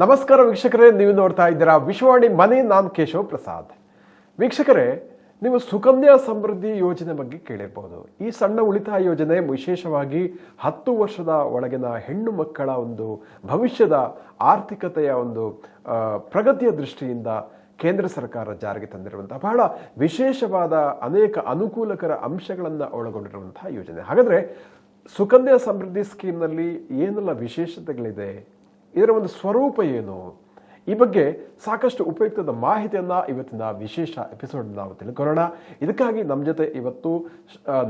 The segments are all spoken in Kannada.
ನಮಸ್ಕಾರ ವೀಕ್ಷಕರೇ ನೀವು ನೋಡ್ತಾ ಇದ್ದೀರಾ ವಿಶ್ವವಾಣಿ ಮನೆ, ನಾನ್ ಕೇಶವ ಪ್ರಸಾದ್. ವೀಕ್ಷಕರೇ, ನೀವು ಸುಕನ್ಯಾ ಸಮೃದ್ಧಿ ಯೋಜನೆ ಬಗ್ಗೆ ಕೇಳಿರ್ಬೋದು. ಈ ಸಣ್ಣ ಉಳಿತಾಯ ಯೋಜನೆ ವಿಶೇಷವಾಗಿ ಹತ್ತು ವರ್ಷದ ಒಳಗಿನ ಹೆಣ್ಣು ಮಕ್ಕಳ ಒಂದು ಭವಿಷ್ಯದ ಆರ್ಥಿಕತೆಯ ಒಂದು ಪ್ರಗತಿಯ ದೃಷ್ಟಿಯಿಂದ ಕೇಂದ್ರ ಸರ್ಕಾರ ಜಾರಿಗೆ ತಂದಿರುವಂತಹ ಬಹಳ ವಿಶೇಷವಾದ ಅನೇಕ ಅನುಕೂಲಕರ ಅಂಶಗಳನ್ನು ಒಳಗೊಂಡಿರುವಂತಹ ಯೋಜನೆ. ಹಾಗಾದರೆ ಸುಕನ್ಯಾ ಸಮೃದ್ಧಿ ಸ್ಕೀಮ್ನಲ್ಲಿ ಏನೆಲ್ಲ ವಿಶೇಷತೆಗಳಿದೆ? ಇದರ ಒಂದು ಸ್ವರೂಪ ಏನು? ಈ ಬಗ್ಗೆ ಸಾಕಷ್ಟು ಉಪಯುಕ್ತದ ಮಾಹಿತಿಯನ್ನು ಇವತ್ತಿನ ವಿಶೇಷ ಎಪಿಸೋಡ್ ನಾವು ತಿಳ್ಕೊಳ್ಳೋಣ. ಇದಕ್ಕಾಗಿ ನಮ್ಮ ಜೊತೆ ಇವತ್ತು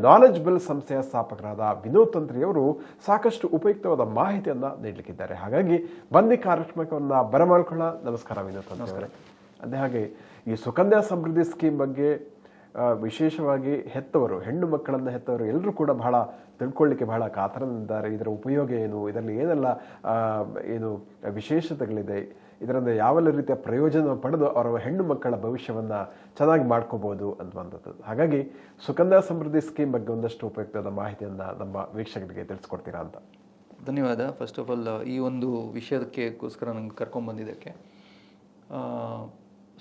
ನಾಲೆಜ್ಬಲ್ ಸಂಸ್ಥೆಯ ಸ್ಥಾಪಕರಾದ ವಿನೋದ್ ತಂತ್ರಿಯವರು ಸಾಕಷ್ಟು ಉಪಯುಕ್ತವಾದ ಮಾಹಿತಿಯನ್ನು ನೀಡಲಿಕ್ಕಿದ್ದಾರೆ. ಹಾಗಾಗಿ ಬನ್ನಿ ಕಾರ್ಯಕ್ರಮವನ್ನು ಬರಮಾಡ್ಕೊಳ್ಳೋಣ. ನಮಸ್ಕಾರ ವಿನೋದ್ ತಂತ್ರಿ ಅದೇ ಹಾಗೆ ಈ ಸುಕನ್ಯಾ ಸಮೃದ್ಧಿ ಸ್ಕೀಮ್ ಬಗ್ಗೆ ವಿಶೇಷವಾಗಿ ಹೆತ್ತವರು, ಹೆಣ್ಣು ಮಕ್ಕಳನ್ನು ಹೆತ್ತವರು ಎಲ್ಲರೂ ಕೂಡ ಬಹಳ ತಿಳ್ಕೊಳ್ಳಿಕ್ಕೆ ಬಹಳ ಕಾತರನಿದ್ದಾರೆ. ಇದರ ಉಪಯೋಗ ಏನು? ಇದರಲ್ಲಿ ಏನೆಲ್ಲ ಏನು ವಿಶೇಷತೆಗಳಿದೆ? ಇದರಿಂದ ಯಾವೆಲ್ಲ ರೀತಿಯ ಪ್ರಯೋಜನ ಪಡೆದು ಅವರ ಹೆಣ್ಣು ಮಕ್ಕಳ ಭವಿಷ್ಯವನ್ನು ಚೆನ್ನಾಗಿ ಮಾಡ್ಕೋಬಹುದು ಅನ್ನುವಂಥದ್ದು ಹಾಗಾಗಿ ಸುಕನ್ಯಾ ಸಮೃದ್ಧಿ ಸ್ಕೀಮ್ ಬಗ್ಗೆ ಒಂದಷ್ಟು ಉಪಯುಕ್ತವಾದ ಮಾಹಿತಿಯನ್ನು ನಮ್ಮ ವೀಕ್ಷಕರಿಗೆ ತಿಳಿಸ್ಕೊಡ್ತೀರಾ ಅಂತ. ಧನ್ಯವಾದ. ಫಸ್ಟ್ ಆಫ್ ಆಲ್ ಈ ಒಂದು ವಿಷಯಕ್ಕೋಸ್ಕರ ನಂಗೆ ಕರ್ಕೊಂಡ್ಬಂದಿದ್ದಕ್ಕೆ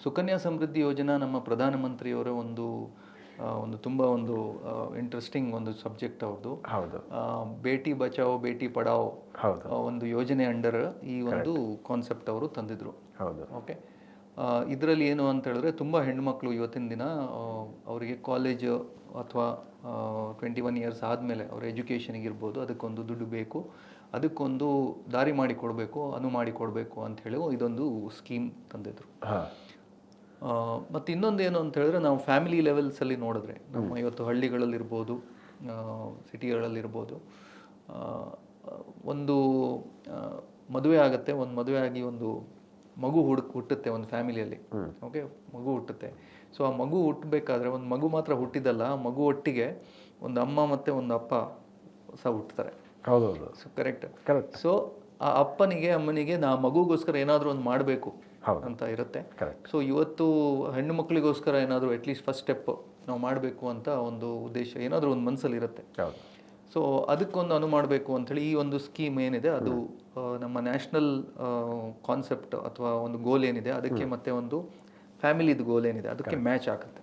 ಸುಕನ್ಯಾ ಸಮೃದ್ಧಿ ಯೋಜನಾ ನಮ್ಮ ಪ್ರಧಾನಮಂತ್ರಿಯವರ ಒಂದು ಒಂದು ತುಂಬ ಒಂದು ಇಂಟ್ರೆಸ್ಟಿಂಗ್ ಒಂದು ಸಬ್ಜೆಕ್ಟ್ ಅವ್ರದ್ದು ಹೌದು. ಬೇಟಿ ಬಚಾವೋ ಬೇಟಿ ಪಡಾವೋ ಒಂದು ಯೋಜನೆ ಅಂಡರ್ ಈ ಒಂದು ಕಾನ್ಸೆಪ್ಟ್ ಅವರು ತಂದಿದ್ರು. ಹೌದು. ಓಕೆ ಇದರಲ್ಲಿ ಏನು ಅಂತ ಹೇಳಿದ್ರೆ ತುಂಬ ಹೆಣ್ಮಕ್ಳು ಇವತ್ತಿನ ದಿನ ಅವರಿಗೆ ಕಾಲೇಜ್ ಅಥವಾ ಟ್ವೆಂಟಿ ಒನ್ ಇಯರ್ಸ್ ಆದಮೇಲೆ ಅವ್ರ ಎಜುಕೇಷನಿಗೆ ಇರ್ಬೋದು ಅದಕ್ಕೊಂದು ದುಡ್ಡು ಬೇಕು ಅದಕ್ಕೊಂದು ದಾರಿ ಮಾಡಿ ಕೊಡಬೇಕು ಅನು ಮಾಡಿ ಕೊಡಬೇಕು ಅಂತ ಹೇಳಿ ಇದೊಂದು ಸ್ಕೀಮ್ ತಂದಿದ್ರು. ಮತ್ತೆ ಇನ್ನೊಂದು ಏನು ಅಂತ ಹೇಳಿದ್ರೆ ನಾವು ಫ್ಯಾಮಿಲಿ ಲೆವೆಲ್ಸಲ್ಲಿ ನೋಡಿದ್ರೆ ನಮ್ಮ ಇವತ್ತು ಹಳ್ಳಿಗಳಲ್ಲಿರ್ಬೋದು ಸಿಟಿಗಳಲ್ಲಿರ್ಬೋದು ಒಂದು ಮದುವೆ ಆಗುತ್ತೆ ಒಂದು ಮದುವೆ ಆಗಿ ಒಂದು ಮಗು ಹುಡುಕ್ ಹುಟ್ಟುತ್ತೆ ಒಂದು ಫ್ಯಾಮಿಲಿಯಲ್ಲಿ ಓಕೆ ಮಗು ಹುಟ್ಟುತ್ತೆ. ಸೊ ಆ ಮಗು ಹುಟ್ಟಬೇಕಾದ್ರೆ ಒಂದು ಮಗು ಮಾತ್ರ ಹುಟ್ಟಿದ್ದಲ್ಲ ಆ ಮಗು ಒಟ್ಟಿಗೆ ಒಂದು ಅಮ್ಮ ಮತ್ತು ಒಂದು ಅಪ್ಪ ಸಹ ಹುಟ್ಟುತ್ತಾರೆ ಹೌದು ಹೌದು ಸೊ ಕರೆಕ್ಟ್ ಕರೆಕ್ಟ್ ಸೊ ಆ ಅಪ್ಪನಿಗೆ ಅಮ್ಮನಿಗೆ ನಾ ಮಗುಗೋಸ್ಕರ ಏನಾದರೂ ಒಂದು ಮಾಡಬೇಕು. ಅಂತ ಇರುತ್ತೆ. ಸೊ ಇವತ್ತು ಹೆಣ್ಣು ಮಕ್ಕಳಿಗೋಸ್ಕರ ಏನಾದರೂ ಅಟ್ಲೀಸ್ಟ್ ಫಸ್ಟ್ ಸ್ಟೆಪ್ ನಾವು ಮಾಡಬೇಕು ಅಂತ ಒಂದು ಉದ್ದೇಶ ಏನಾದರೂ ಒಂದು ಮನಸ್ಸಲ್ಲಿ ಇರುತ್ತೆ. ಸೊ ಅದಕ್ಕೊಂದು ಅನು ಮಾಡಬೇಕು ಅಂಥೇಳಿ ಈ ಒಂದು ಸ್ಕೀಮ್ ಏನಿದೆ ಅದು ನಮ್ಮ ನ್ಯಾಷನಲ್ ಕಾನ್ಸೆಪ್ಟ್ ಅಥವಾ ಒಂದು ಗೋಲ್ ಏನಿದೆ ಅದಕ್ಕೆ ಮತ್ತೆ ಒಂದು ಫ್ಯಾಮಿಲಿದು ಗೋಲ್ ಏನಿದೆ ಅದಕ್ಕೆ ಮ್ಯಾಚ್ ಆಗುತ್ತೆ.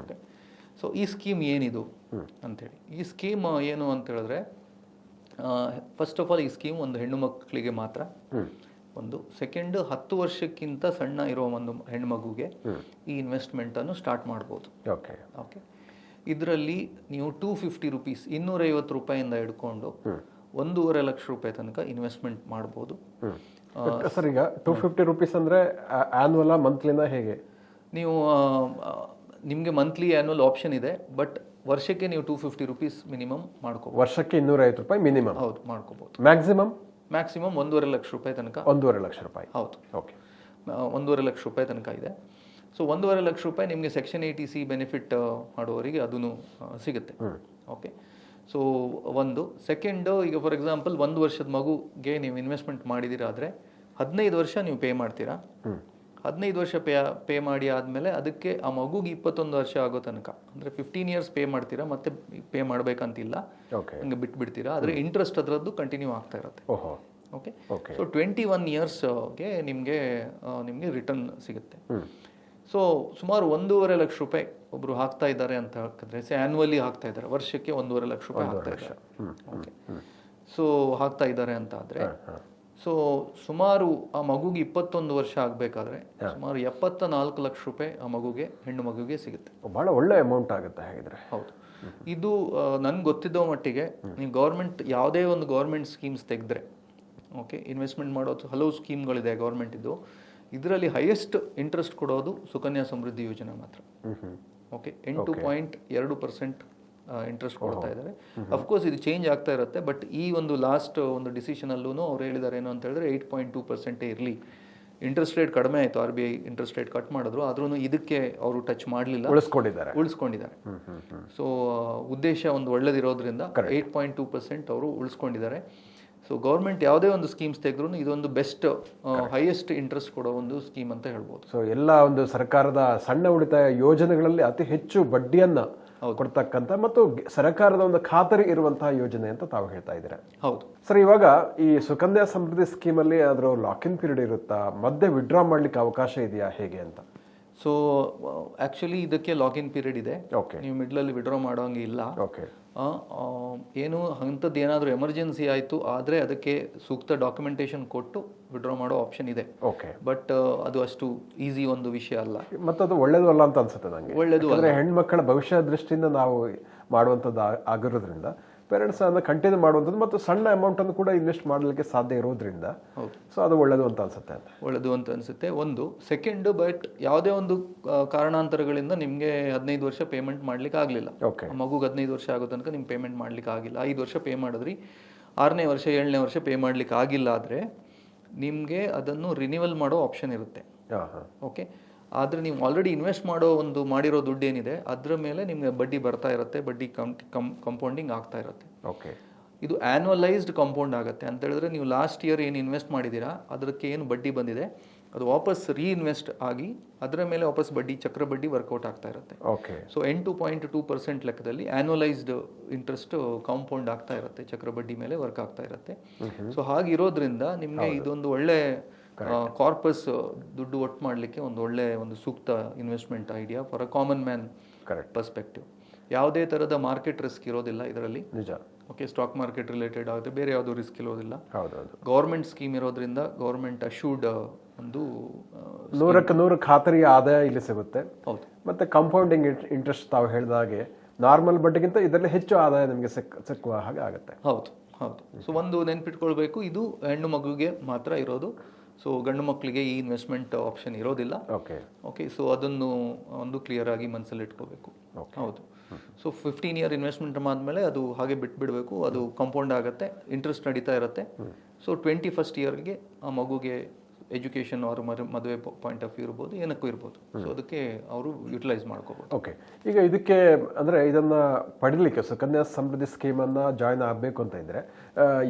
ಓಕೆ ಸೊ ಈ ಸ್ಕೀಮ್ ಏನಿದು ಅಂಥೇಳಿ ಈ ಸ್ಕೀಮ್ ಏನು ಅಂತ ಹೇಳಿದ್ರೆ ಫಸ್ಟ್ ಆಫ್ ಆಲ್ ಈ ಸ್ಕೀಮ್ ಒಂದು ಹೆಣ್ಣು ಮಕ್ಕಳಿಗೆ ಮಾತ್ರ. ಒಂದು ಸೆಕೆಂಡ್ ಹತ್ತು ವರ್ಷಕ್ಕಿಂತ ಸಣ್ಣ ಇರೋ ಒಂದು ಹೆಣ್ಮಗುಗೆ ಈ ಇನ್ವೆಸ್ಟ್ಮೆಂಟ್ ಅನ್ನು ಸ್ಟಾರ್ಟ್ ಮಾಡ್ಬೋದು. ಓಕೆ ಓಕೆ ಇದರಲ್ಲಿ ನೀವು ಟೂ ಫಿಫ್ಟಿ ರುಪೀಸ್ ಇನ್ನೂರೈವತ್ತು ರೂಪಾಯಿಂದ ಹಿಡ್ಕೊಂಡು ಒಂದೂವರೆ ಲಕ್ಷ ರೂಪಾಯಿ ತನಕ ಇನ್ವೆಸ್ಟ್ಮೆಂಟ್ ಮಾಡ್ಬೋದು. ಸರ್ ಈಗ ಟೂ ಫಿಫ್ಟಿ ರುಪೀಸ್ ಅಂದ್ರೆ ಆನ್ಯುವಲ್ ಮಂತ್ಲಿನ ಹೇಗೆ? ನೀವು ನಿಮಗೆ ಮಂತ್ಲಿ ಆ್ಯನ್ಯುವಲ್ ಆಪ್ಷನ್ ಇದೆ ಬಟ್ ವರ್ಷಕ್ಕೆ ನೀವು ಟೂ ಫಿಫ್ಟಿ ರುಪೀಸ್ ಮಿನಿಮಮ್ ಮಾಡ್ಕೋಬೋದು. ವರ್ಷಕ್ಕೆ ಇನ್ನೂರೈವತ್ತು ರೂಪಾಯಿ ಮಿನಿಮಮ್ ಹೌದು ಮಾಡ್ಕೋಬಹುದು ಮ್ಯಾಕ್ಸಿಮಮ್ ಮ್ಯಾಕ್ಸಿಮಮ್ ಒಂದೂವರೆ ಲಕ್ಷ ರೂಪಾಯಿ ತನಕ. ಒಂದೂವರೆ ಲಕ್ಷ ರೂಪಾಯಿ. ಹೌದು. ಓಕೆ ಒಂದೂವರೆ ಲಕ್ಷ ರೂಪಾಯಿ ತನಕ ಇದೆ. ಸೊ ಒಂದೂವರೆ ಲಕ್ಷ ರೂಪಾಯಿ ನಿಮಗೆ ಸೆಕ್ಷನ್ ಏಯ್ಟಿ ಸಿ ಬೆನಿಫಿಟ್ ಮಾಡುವವರಿಗೆ ಅದೂ ಸಿಗುತ್ತೆ. ಓಕೆ ಸೊ ಒಂದು. ಸೆಕೆಂಡ್ ಈಗ ಫಾರ್ ಎಕ್ಸಾಂಪಲ್ ಒಂದು ವರ್ಷದ ಮಗುಗೆ ನೀವು ಇನ್ವೆಸ್ಟ್ಮೆಂಟ್ ಮಾಡಿದಿರಾದರೆ ಹದಿನೈದು ವರ್ಷ ನೀವು ಪೇ ಮಾಡ್ತೀರಾ? ಹದಿನೈದು ವರ್ಷ ಪೇ ಪೇ ಮಾಡಿ ಆದಮೇಲೆ ಅದಕ್ಕೆ ಆ ಮಗುಗೆ ಇಪ್ಪತ್ತೊಂದು ವರ್ಷ ಆಗೋ ತನಕ ಅಂದರೆ ಫಿಫ್ಟೀನ್ ಇಯರ್ಸ್ ಪೇ ಮಾಡ್ತೀರಾ ಮತ್ತೆ ಪೇ ಮಾಡಬೇಕಂತಿಲ್ಲ ಓಕೆ ಹಂಗೆ ಬಿಟ್ಬಿಡ್ತೀರಾ ಆದರೆ ಇಂಟ್ರೆಸ್ಟ್ ಅದರದ್ದು ಕಂಟಿನ್ಯೂ ಆಗ್ತಾ ಇರುತ್ತೆ. ಓಹೋ. Okay okay so twenty one ಇಯರ್ಸ್ಗೆ ನಿಮಗೆ ನಿಮಗೆ ರಿಟರ್ನ್ ಸಿಗುತ್ತೆ. ಸೊ ಸುಮಾರು ಒಂದೂವರೆ ಲಕ್ಷ ರೂಪಾಯಿ ಒಬ್ರು ಹಾಕ್ತಾ ಇದ್ದಾರೆ ಅಂತ ಹಾಕಿದ್ರೆ ಸೊ ಆನ್ಯುವಲಿ ಹಾಕ್ತಾ ಇದ್ದಾರೆ ವರ್ಷಕ್ಕೆ ಒಂದೂವರೆ ಲಕ್ಷ ರೂಪಾಯಿ ಹಾಕ್ತಾ ಇದ್ದಾರೆ. ಓಕೆ ಸೊ ಹಾಕ್ತಾ ಇದ್ದಾರೆ ಅಂತ ಆದ್ರೆ ಸೊ ಸುಮಾರು ಆ ಮಗುಗೆ ಇಪ್ಪತ್ತೊಂದು ವರ್ಷ ಆಗಬೇಕಾದ್ರೆ ಸುಮಾರು ಎಪ್ಪತ್ತ ನಾಲ್ಕು ಲಕ್ಷ ರೂಪಾಯಿ ಆ ಮಗುಗೆ ಹೆಣ್ಣು ಮಗುಗೆ ಸಿಗುತ್ತೆ. ಬಹಳ ಒಳ್ಳೆ ಅಮೌಂಟ್ ಆಗುತ್ತೆ ಹಾಗಿದ್ರೆ. ಹೌದು. ಇದು ನನಗೆ ಗೊತ್ತಿದ್ದೋ ಮಟ್ಟಿಗೆ ನೀವು ಗೌರ್ಮೆಂಟ್ ಯಾವುದೇ ಒಂದು ಗೌರ್ಮೆಂಟ್ ಸ್ಕೀಮ್ಸ್ ತೆಗೆದ್ರೆ ಓಕೆ ಇನ್ವೆಸ್ಟ್ಮೆಂಟ್ ಮಾಡೋದು ಹಲವು ಸ್ಕೀಮ್ಗಳಿದೆ ಗೌರ್ಮೆಂಟ್ ಇದು ಇದರಲ್ಲಿ ಹೈಯೆಸ್ಟ್ ಇಂಟ್ರೆಸ್ಟ್ ಕೊಡೋದು ಸುಕನ್ಯಾ ಸಮೃದ್ಧಿ ಯೋಜನೆ ಮಾತ್ರ. ಓಕೆ ಎಂಟು ಪಾಯಿಂಟ್ ಎರಡು ಪರ್ಸೆಂಟ್ ಇಂಟ್ರೆಸ್ಟ್ ಕೊಡ್ತಾ ಇದ್ದಾರೆ. ಅಫ್ಕೋರ್ಸ್ ಇದು ಚೇಂಜ್ ಆಗ್ತಾ ಇರುತ್ತೆ ಬಟ್ ಈ ಒಂದು ಲಾಸ್ಟ್ ಒಂದು ಡಿಸಿಷನಲ್ಲೂ ಅವ್ರು ಹೇಳಿದ್ದಾರೆ ಏನು ಅಂತ ಹೇಳಿದ್ರೆ ಏಯ್ಟ್ ಪಾಯಿಂಟ್ ಟೂ ಪರ್ಸೆಂಟೇ ಇರಲಿ. ಇಂಟ್ರೆಸ್ಟ್ ರೇಟ್ ಕಡಿಮೆ ಆಯಿತು R B I interest rate cut ಮಾಡಿದ್ರು. ಆದ್ರೂ ಇದಕ್ಕೆ ಅವರು ಟಚ್ ಮಾಡಲಿಲ್ಲ. ಉಳಿಸ್ಕೊಂಡಿದ್ದಾರೆ. ಉಳಿಸ್ಕೊಂಡಿದ್ದಾರೆ. ಸೊ ಉದ್ದೇಶ ಒಂದು ಒಳ್ಳೇದಿರೋದ್ರಿಂದ ಏಯ್ಟ್ ಪಾಯಿಂಟ್ ಟೂ ಪರ್ಸೆಂಟ್ ಅವರು ಉಳಿಸ್ಕೊಂಡಿದ್ದಾರೆ. ಸೊ ಗೌರ್ಮೆಂಟ್ ಯಾವುದೇ ಒಂದು ಸ್ಕೀಮ್ಸ್ ತೆಗೆದ್ರು ಇದೊಂದು ಬೆಸ್ಟ್ ಹೈಯೆಸ್ಟ್ ಇಂಟ್ರೆಸ್ಟ್ ಕೊಡೋ ಒಂದು ಸ್ಕೀಮ್ ಅಂತ ಹೇಳ್ಬೋದು. ಸೊ ಎಲ್ಲ ಒಂದು ಸರ್ಕಾರದ ಸಣ್ಣ ಉಳಿತಾಯ ಯೋಜನೆಗಳಲ್ಲಿ ಅತಿ ಹೆಚ್ಚು ಬಡ್ಡಿಯನ್ನ ಕೊಡ್ತಕ್ಕಂಥ ಮತ್ತು ಸರ್ಕಾರದ ಒಂದು ಖಾತರಿ ಇರುವಂತಹ ಯೋಜನೆ ಅಂತ ತಾವು ಹೇಳ್ತಾ ಇದ್ದೀರಾ? ಹೌದು. ಸರ್ ಇವಾಗ ಈ ಸುಕನ್ಯಾ ಸಮೃದ್ಧಿ ಸ್ಕೀಮಲ್ಲಿ ಅದರ ಲಾಕಿನ್ ಪೀರಿಯಡ್ ಇರುತ್ತಾ? ಮಧ್ಯೆ ವಿಡ್ರಾ ಮಾಡ್ಲಿಕ್ಕೆ ಅವಕಾಶ ಇದೆಯಾ? ಹೇಗೆ ಅಂತ? ಸೊ ಆ್ಯಕ್ಚುಲಿ ಇದಕ್ಕೆ ಲಾಗಿನ್ ಪೀರಿಯಡ್ ಇದೆ. ಓಕೆ ನೀವು ಮಿಡ್ಲಲ್ಲಿ ವಿಡ್ರಾ ಮಾಡೋಂಗೆ ಇಲ್ಲ. ಏನು ಅಂಥದ್ದು ಏನಾದರೂ ಎಮರ್ಜೆನ್ಸಿ ಆಯಿತು ಆದರೆ ಅದಕ್ಕೆ ಸೂಕ್ತ ಡಾಕ್ಯುಮೆಂಟೇಶನ್ ಕೊಟ್ಟು ವಿಡ್ರಾ ಮಾಡೋ ಆಪ್ಷನ್ ಇದೆ. ಓಕೆ ಬಟ್ ಅದು ಅಷ್ಟು ಈಸಿ ಒಂದು ವಿಷಯ ಅಲ್ಲ. ಮತ್ತದು ಒಳ್ಳೇದು ಅಲ್ಲ ಅಂತ ಅನ್ಸುತ್ತೆ ನನಗೆ ಒಳ್ಳೇದು ಅಂದರೆ ಹೆಣ್ಮಕ್ಕಳ ಭವಿಷ್ಯ ದೃಷ್ಟಿಯಿಂದ ನಾವು ಮಾಡುವಂಥದ್ದು ಆಗಿರೋದ್ರಿಂದ ಪೇರೆಂಟ್ಸ್ ಅದನ್ನ ಕಂಟಿನ್ಯೂ ಮಾಡುವಂಥದ್ದು ಮತ್ತು ಸಣ್ಣ ಅಮೌಂಟನ್ನು ಕೂಡ ಇನ್ವೆಸ್ಟ್ ಮಾಡಲಿಕ್ಕೆ ಸಾಧ್ಯ ಇರೋದ್ರಿಂದ. ಸೊ ಅದು ಒಳ್ಳೆಯದು ಅಂತ ಅನ್ಸುತ್ತೆ ಅಂತ. ಒಳ್ಳೆಯದು ಅಂತ ಅನಿಸುತ್ತೆ. ಒಂದು ಸೆಕೆಂಡ್ ಬಟ್ ಯಾವುದೇ ಒಂದು ಕಾರಣಾಂತರಗಳಿಂದ ನಿಮಗೆ ಹದಿನೈದು ವರ್ಷ ಪೇಮೆಂಟ್ ಮಾಡ್ಲಿಕ್ಕೆ ಆಗಲಿಲ್ಲ. ಓಕೆ ಮಗುಗೆ ಹದಿನೈದು ವರ್ಷ ಆಗೋ ತನಕ ನಿಮ್ಗೆ ಪೇಮೆಂಟ್ ಮಾಡ್ಲಿಕ್ಕೆ ಆಗಿಲ್ಲ. ಐದು ವರ್ಷ ಪೇ ಮಾಡಿದ್ರಿ. ಆರನೇ ವರ್ಷ ಏಳನೇ ವರ್ಷ ಪೇ ಮಾಡ್ಲಿಕ್ಕೆ ಆಗಿಲ್ಲ ಆದರೆ ನಿಮಗೆ ಅದನ್ನು ರಿನಿವಲ್ ಮಾಡೋ ಆಪ್ಷನ್ ಇರುತ್ತೆ. ಹಾಂ ಹಾಂ ಓಕೆ ಆದರೆ ನೀವು ಆಲ್ರೆಡಿ ಇನ್ವೆಸ್ಟ್ ಮಾಡೋ ಒಂದು ಮಾಡಿರೋ ದುಡ್ಡು ಏನಿದೆ ಅದರ ಮೇಲೆ ನಿಮಗೆ ಬಡ್ಡಿ ಬರ್ತಾ ಇರುತ್ತೆ ಬಡ್ಡಿ ಕಂ ಕಂ ಕಂಪೌಂಡಿಂಗ್ ಆಗ್ತಾ ಇರುತ್ತೆ. ಓಕೆ. ಇದು ಆ್ಯನ್ವಲೈಸ್ಡ್ ಕಾಂಪೌಂಡ್ ಆಗುತ್ತೆ. ಅಂತ ಹೇಳಿದ್ರೆ ನೀವು ಲಾಸ್ಟ್ ಇಯರ್ ಏನು ಇನ್ವೆಸ್ಟ್ ಮಾಡಿದ್ದೀರಾ ಅದಕ್ಕೆ ಏನು ಬಡ್ಡಿ ಬಂದಿದೆ ಅದು ವಾಪಸ್ ರೀಇನ್ವೆಸ್ಟ್ ಆಗಿ ಅದರ ಮೇಲೆ ವಾಪಸ್ ಬಡ್ಡಿ ಚಕ್ರ ಬಡ್ಡಿ ವರ್ಕೌಟ್ ಆಗ್ತಾ ಇರುತ್ತೆ. ಓಕೆ. ಸೊ ಎಂಟು ಪಾಯಿಂಟ್ ಟೂ ಪರ್ಸೆಂಟ್ ಲೆಕ್ಕದಲ್ಲಿ ಆ್ಯನ್ವಲೈಸ್ಡ್ ಇಂಟ್ರೆಸ್ಟ್ ಕಾಂಪೌಂಡ್ ಆಗ್ತಾ ಇರುತ್ತೆ ಚಕ್ರ ಬಡ್ಡಿ ಮೇಲೆ ವರ್ಕ್ ಆಗ್ತಾ ಇರುತ್ತೆ. ಸೊ ಹಾಗಿರೋದ್ರಿಂದ ನಿಮಗೆ ಇದೊಂದು ಒಳ್ಳೆ ಕಾರ್ಪಸ್ ದುಡ್ಡು ಒಟ್ಟು ಮಾಡಲಿಕ್ಕೆ ಒಂದು ಒಳ್ಳೆ ಒಂದು ಸೂಕ್ತ investment idea for a common man correct perspective ಯಾವುದೇ ಥರದ ಮಾರ್ಕೆಟ್ ರಿಸ್ಕ್ ಇರೋದಿಲ್ಲ ಇದರಲ್ಲಿ. ನಿಜ. ಓಕೆ ಸ್ಟಾಕ್ ಮಾರ್ಕೆಟ್ ರಿಲೇಟೆಡ್ ಆಗುತ್ತೆ ಬೇರೆ ಯಾವುದೂ ರಿಸ್ಕ್ ಇರೋದಿಲ್ಲ. ಹೌದು ಹೌದು ಗೌರ್ಮೆಂಟ್ ಸ್ಕೀಮ್ ಇರೋದ್ರಿಂದ ಗೌರ್ಮೆಂಟ್ ಅಶೂಡ್ ಒಂದು ನೂರಕ್ಕೆ ನೂರು ಖಾತರಿಯ ಆದಾಯ ಇಲ್ಲಿ ಸಿಗುತ್ತೆ. ಹೌದು. ಮತ್ತೆ ಕಂಪೌಂಡಿಂಗ್ ಇಂಟ್ರೆಸ್ಟ್ ತಾವು ಹೇಳಿದ ಹಾಗೆ ನಾರ್ಮಲ್ ಬಡ್ಡಿಗಿಂತ ಇದರಲ್ಲಿ ಹೆಚ್ಚು ಆದಾಯ ನಿಮಗೆ ಸಿಕ್ ಸಿಕ್ಕುವ ಹಾಗೆ ಆಗುತ್ತೆ. ಹೌದು ಹೌದು. ಸೊ ಒಂದು ನೆನ್ಪಿಟ್ಕೊಳ್ಬೇಕು ಇದು ಹೆಣ್ಣು ಮಗುಗೆ ಮಾತ್ರ ಇರೋದು. ಸೊ ಗಂಡು ಮಕ್ಕಳಿಗೆ ಈ ಇನ್ವೆಸ್ಟ್ಮೆಂಟ್ ಆಪ್ಷನ್ ಇರೋದಿಲ್ಲ. ಓಕೆ ಓಕೆ ಸೊ ಅದನ್ನು ಒಂದು ಕ್ಲಿಯರ್ ಆಗಿ ಮನಸ್ಸಲ್ಲಿ ಇಟ್ಕೋಬೇಕು. ಹೌದು. ಸೊ ಫಿಫ್ಟೀನ್ ಇಯರ್ ಇನ್ವೆಸ್ಟ್ಮೆಂಟ್ ಆದಮೇಲೆ ಅದು ಹಾಗೆ ಬಿಟ್ಬಿಡಬೇಕು. ಅದು ಕಂಪೌಂಡ್ ಆಗುತ್ತೆ. ಇಂಟ್ರೆಸ್ಟ್ ನಡೀತಾ ಇರುತ್ತೆ. ಸೊ ಟ್ವೆಂಟಿ ಫಸ್ಟ್ ಇಯರ್ಗೆ ಆ ಮಗುಗೆ ಎಜುಕೇಷನ್ ಅವ್ರ ಮದುವೆ ಪಾಯಿಂಟ್ ಆಫ್ ವ್ಯೂ ಇರ್ಬೋದು ಏನಕ್ಕೂ ಇರ್ಬೋದು. ಸೊ ಅದಕ್ಕೆ ಅವರು ಯುಟಿಲೈಸ್ ಮಾಡ್ಕೋಬೋದು. ಓಕೆ ಈಗ ಇದಕ್ಕೆ ಅಂದರೆ ಇದನ್ನು ಪಡೀಲಿಕ್ಕೆ ಸುಕನ್ಯಾ ಸಮೃದ್ಧಿ ಸ್ಕೀಮನ್ನು ಜಾಯ್ನ್ ಆಗಬೇಕು ಅಂತ ಇದ್ದರೆ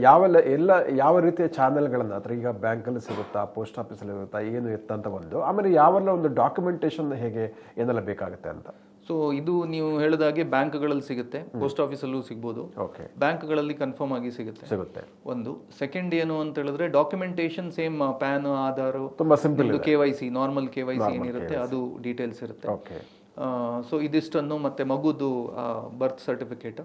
ಯಾವೆಲ್ಲ ಎಲ್ಲ ಯಾವ ರೀತಿಯ ಚಾನೆಲ್ಗಳನ್ನು ಅಥವಾ ಈಗ ಬ್ಯಾಂಕಲ್ಲಿ ಸಿಗುತ್ತಾ ಪೋಸ್ಟ್ ಆಫೀಸಲ್ಲಿ ಇರುತ್ತಾ ಏನು ಇತ್ತಂತ ಒಂದು ಆಮೇಲೆ ಯಾವೆಲ್ಲ ಒಂದು ಡಾಕ್ಯುಮೆಂಟೇಶನ್ ಹೇಗೆ ಏನೆಲ್ಲ ಬೇಕಾಗುತ್ತೆ ಅಂತ? ಸೊ ಇದು ನೀವು ಹೇಳಿದಾಗೆ ಬ್ಯಾಂಕ್ಗಳಲ್ಲಿ ಸಿಗುತ್ತೆ. ಪೋಸ್ಟ್ ಆಫೀಸಲ್ಲೂ ಸಿಗ್ಬೋದು. ಓಕೆ. ಬ್ಯಾಂಕ್ಗಳಲ್ಲಿ ಕನ್ಫರ್ಮ್ ಆಗಿ ಸಿಗುತ್ತೆ. ಸಿಗುತ್ತೆ. ಒಂದು. ಸೆಕೆಂಡ್ ಏನು ಅಂತ ಹೇಳಿದ್ರೆ ಡಾಕ್ಯುಮೆಂಟೇಶನ್ ಸೇಮ್ ಪ್ಯಾನ್ ಆಧಾರ್ ತುಂಬಾ simple K Y C normal K Y C ಏನಿರುತ್ತೆ ಅದು ಡೀಟೇಲ್ಸ್ ಇರುತ್ತೆ. ಓಕೆ. ಸೊ ಇದಿಷ್ಟನ್ನು ಮತ್ತೆ ಮಗುದು ಬರ್ತ್ ಸರ್ಟಿಫಿಕೇಟ್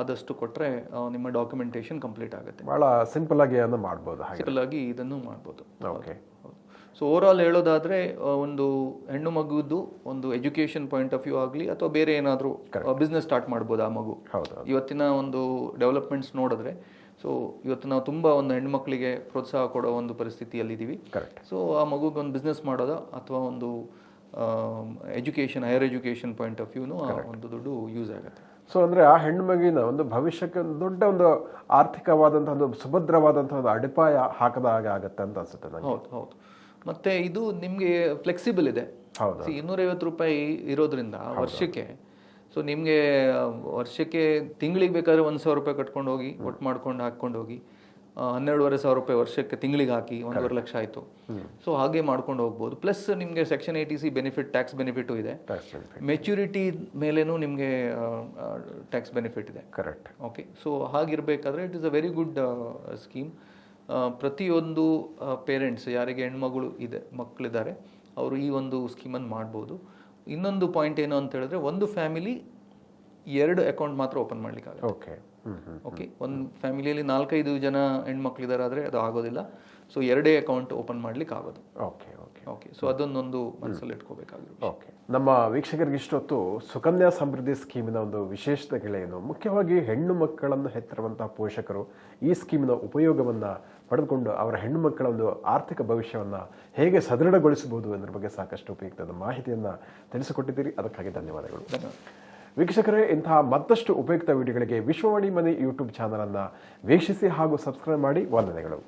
ಆದಷ್ಟು ಕೊಟ್ಟರೆ ನಿಮ್ಮ ಡಾಕ್ಯುಮೆಂಟೇಶನ್ ಕಂಪ್ಲೀಟ್ ಆಗುತ್ತೆ. ಬಹಳ ಸಿಂಪಲ್ ಆಗಿ ಅದನ್ನ ಮಾಡ್ಬೋದು ಹಾಗೆ. ಸಿಂಪಲ್ ಆಗಿ ಇದನ್ನು ಮಾಡ್ಬೋದು. ಓಕೆ. ಸೊ ಓವರ್ ಆಲ್ ಹೇಳೋದಾದರೆ ಒಂದು ಹೆಣ್ಣು ಮಗುದು ಒಂದು ಎಜುಕೇಷನ್ ಪಾಯಿಂಟ್ ಆಫ್ ವ್ಯೂ ಆಗಲಿ ಅಥವಾ ಬೇರೆ ಏನಾದರೂ ಬಿಸ್ನೆಸ್ ಸ್ಟಾರ್ಟ್ ಮಾಡ್ಬೋದು ಆ ಮಗು. ಹೌದು ಇವತ್ತಿನ ಒಂದು ಡೆವಲಪ್ಮೆಂಟ್ಸ್ ನೋಡಿದ್ರೆ ಸೊ ಇವತ್ತು ನಾವು ತುಂಬ ಒಂದು ಹೆಣ್ಮಕ್ಳಿಗೆ ಪ್ರೋತ್ಸಾಹ ಕೊಡೋ ಒಂದು ಪರಿಸ್ಥಿತಿಯಲ್ಲಿದ್ದೀವಿ. ಕರೆಕ್ಟ್ ಸೊ ಆ ಮಗುಗೆ ಒಂದು ಬಿಸ್ನೆಸ್ ಮಾಡೋದ ಅಥವಾ ಒಂದು education higher education point of ವ್ಯೂನು ಆ ಒಂದು ದುಡ್ಡು ಯೂಸ್ ಆಗುತ್ತೆ. ಸೊ ಅಂದರೆ ಆ ಹೆಣ್ಣು ಮಗುವಿನ ಒಂದು ಭವಿಷ್ಯಕ್ಕೆ ಒಂದು ದೊಡ್ಡ ಒಂದು ಆರ್ಥಿಕವಾದಂಥ ಒಂದು ಸುಭದ್ರವಾದಂಥ ಒಂದು ಅಡಿಪಾಯ ಹಾಕದ ಹಾಗೆ ಆಗುತ್ತೆ ಅಂತ ಅನ್ಸುತ್ತೆ ನನಗೆ ಹೌದು ಹೌದು. ಮತ್ತೆ ಇದು ನಿಮಗೆ ಫ್ಲೆಕ್ಸಿಬಲ್ ಇದೆ. ಇನ್ನೂರೈವತ್ತು ರೂಪಾಯಿ ಇರೋದ್ರಿಂದ ವರ್ಷಕ್ಕೆ ಸೊ ನಿಮಗೆ ವರ್ಷಕ್ಕೆ ತಿಂಗಳಿಗೆ ಬೇಕಾದ್ರೆ ಒಂದು ಸಾವಿರ ರೂಪಾಯಿ ಕಟ್ಕೊಂಡು ಹೋಗಿ ಒಟ್ಟು ಮಾಡ್ಕೊಂಡು ಹಾಕ್ಕೊಂಡು ಹೋಗಿ ಹನ್ನೆರಡುವರೆ ಸಾವಿರ ರೂಪಾಯಿ ವರ್ಷಕ್ಕೆ ತಿಂಗಳಿಗೆ ಹಾಕಿ ಒಂದೂವರೆ ಲಕ್ಷ ಆಯಿತು. ಸೊ ಹಾಗೆ ಮಾಡ್ಕೊಂಡು ಹೋಗ್ಬೋದು. ಪ್ಲಸ್ ನಿಮಗೆ section eighty C benefit tax benefit ಇದೆ. ಮೆಚ್ಯೂರಿಟಿ ಮೇಲೇನೂ ನಿಮಗೆ ಟ್ಯಾಕ್ಸ್ ಬೆನಿಫಿಟ್ ಇದೆ. Correct okay so ಹಾಗಿರಬೇಕಾದ್ರೆ it is a very good scheme ಪ್ರತಿಯೊಂದು ಪೇರೆಂಟ್ಸ್ ಯಾರಿಗೆ ಹೆಣ್ಮಗಳು ಇದೆ ಮಕ್ಕಳಿದ್ದಾರೆ ಅವರು ಈ ಒಂದು ಸ್ಕೀಮನ್ನು ಮಾಡ್ಬೋದು. ಇನ್ನೊಂದು ಪಾಯಿಂಟ್ ಏನು ಅಂತ ಹೇಳಿದ್ರೆ ಒಂದು ಫ್ಯಾಮಿಲಿ ಎರಡು ಅಕೌಂಟ್ ಮಾತ್ರ ಓಪನ್ ಮಾಡಲಿಕ್ಕಾಗುತ್ತೆ. ಓಕೆ ಓಕೆ ಒಂದು ಫ್ಯಾಮಿಲಿಯಲ್ಲಿ ನಾಲ್ಕೈದು ಜನ ಹೆಣ್ಮಕ್ಳಿದ್ದಾರೆ ಆದರೆ ಅದು ಆಗೋದಿಲ್ಲ. ಸೊ ಎರಡೇ ಅಕೌಂಟ್ ಓಪನ್ ಮಾಡ್ಲಿಕ್ಕೆ ಆಗೋದು. ಓಕೆ ಓಕೆ ಓಕೆ ಸೊ ಅದನ್ನೊಂದು ಮನಸ್ಸಲ್ಲಿ ಇಟ್ಕೋಬೇಕಾಗಿರುತ್ತೆ ಓಕೆ ನಮ್ಮ ವೀಕ್ಷಕರಿಗೆ ಇಷ್ಟೊತ್ತು ಸುಕನ್ಯಾ ಸಮೃದ್ಧಿ ಸ್ಕೀಮಿನ ಒಂದು ವಿಶೇಷತೆಗಳೇನು ಮುಖ್ಯವಾಗಿ ಹೆಣ್ಣು ಮಕ್ಕಳನ್ನು ಹೆತ್ತಿರುವಂತಹ ಪೋಷಕರು ಈ ಸ್ಕೀಮಿನ ಉಪಯೋಗವನ್ನು ಪಡೆದುಕೊಂಡು ಅವರ ಹೆಣ್ಣು ಮಕ್ಕಳ ಒಂದು ಆರ್ಥಿಕ ಭವಿಷ್ಯವನ್ನ ಹೇಗೆ ಸದೃಢಗೊಳಿಸಬಹುದು ಅನ್ನೋದ್ರ ಬಗ್ಗೆ ಸಾಕಷ್ಟು ಉಪಯುಕ್ತದ ಮಾಹಿತಿಯನ್ನ ತಿಳಿಸಿಕೊಟ್ಟಿದ್ದೀರಿ. ಅದಕ್ಕಾಗಿ ಧನ್ಯವಾದಗಳು. ವೀಕ್ಷಕರೇ ಇಂತಹ ಮತ್ತಷ್ಟು ಉಪಯುಕ್ತ ವಿಡಿಯೋಗಳಿಗೆ ವಿಶ್ವವಾಣಿ ಮನೆ ಯೂಟ್ಯೂಬ್ ಚಾನಲನ್ನು ಅನ್ನ ವೀಕ್ಷಿಸಿ ಹಾಗೂ ಸಬ್ಸ್ಕ್ರೈಬ್ ಮಾಡಿ. ವಂದನೆಗಳು.